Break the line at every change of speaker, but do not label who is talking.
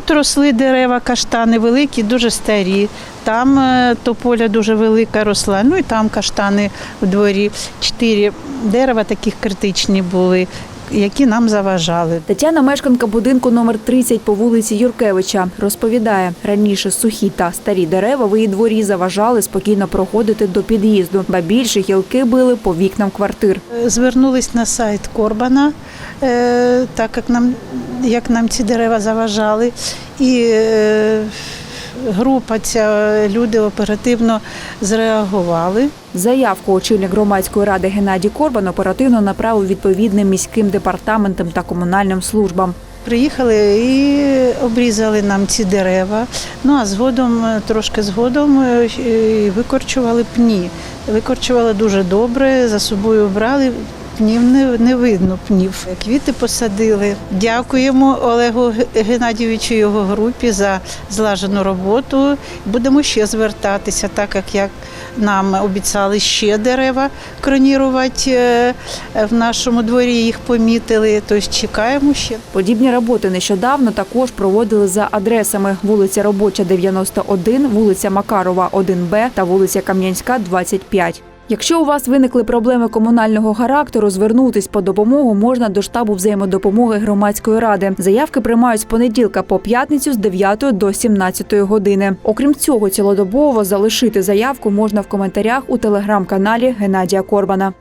Тут росли дерева, каштани великі, дуже старі. Там е, тополя дуже велика росла. Ну і там каштани в дворі. Чотири дерева таких критичні були, які нам заважали.
Тетяна, мешканка будинку номер 30 по вулиці Юркевича, розповідає, раніше сухі та старі дерева в її дворі заважали спокійно проходити до під'їзду, ба більше гілки били по вікнам квартир.
Звернулись на сайт Корбана, е, так як нам, як нам ці дерева заважали. І е, група ця люди оперативно зреагували.
Заявку очільник громадської ради Геннадій Корбан оперативно направив відповідним міським департаментам та комунальним службам.
Приїхали і обрізали нам ці дерева. Ну а згодом, трошки згодом, е, викорчували пні. Викорчували дуже добре, за собою брали. Пнів не, не видно пнів. Квіти посадили. Дякуємо Олегу Геннадійовичу і його групі за злажену роботу. Будемо ще звертатися, так як, як нам обіцяли ще дерева кронірувати е, в нашому дворі. Їх помітили. Тобто чекаємо ще.
Подібні роботи нещодавно також проводили за адресами вулиця Робоча, 91, вулиця Макарова, 1Б та вулиця Кам'янська, 25. Якщо у вас виникли проблеми комунального характеру, звернутись по допомогу можна до штабу взаємодопомоги громадської ради. Заявки приймають з понеділка по п'ятницю з 9 до 17 години. Окрім цього, цілодобово залишити заявку можна в коментарях у телеграм-каналі Геннадія Корбана.